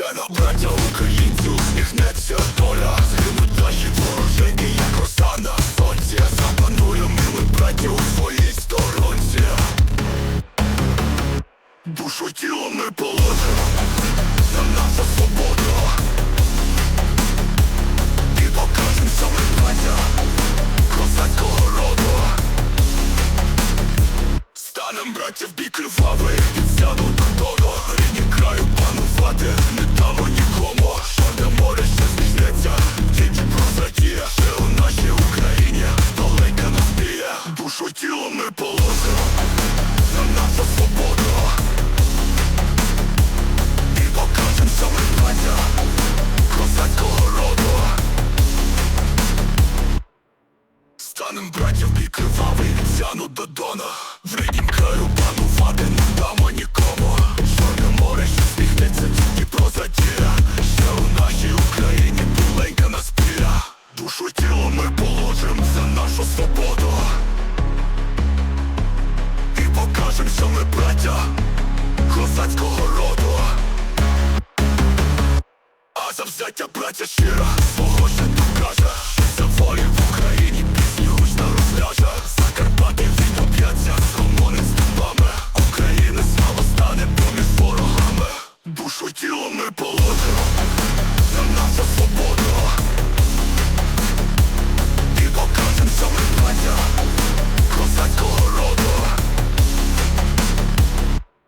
Сцена браття українців усміхнеться доля Згинуть наші ворожені, як роса на сонці Запанує мили братів у своїй сторонці Душу тіло ми положимо за наша свобода І покажем саме браття козацького роду Станем браття в бік кривавий Підсяду додому Душу тіло ми положимо За нашу свободу І покажем браття Козацького роду. Станем браття в бік кривавий Сяну до дона. В ріднім краю панувати не дамо нікому. Чорне море що сміхнеться тільки прозадіє Ще у нашій Україні біленька нас піля Душу тіло ми положим за нашу свободу а взять браття щира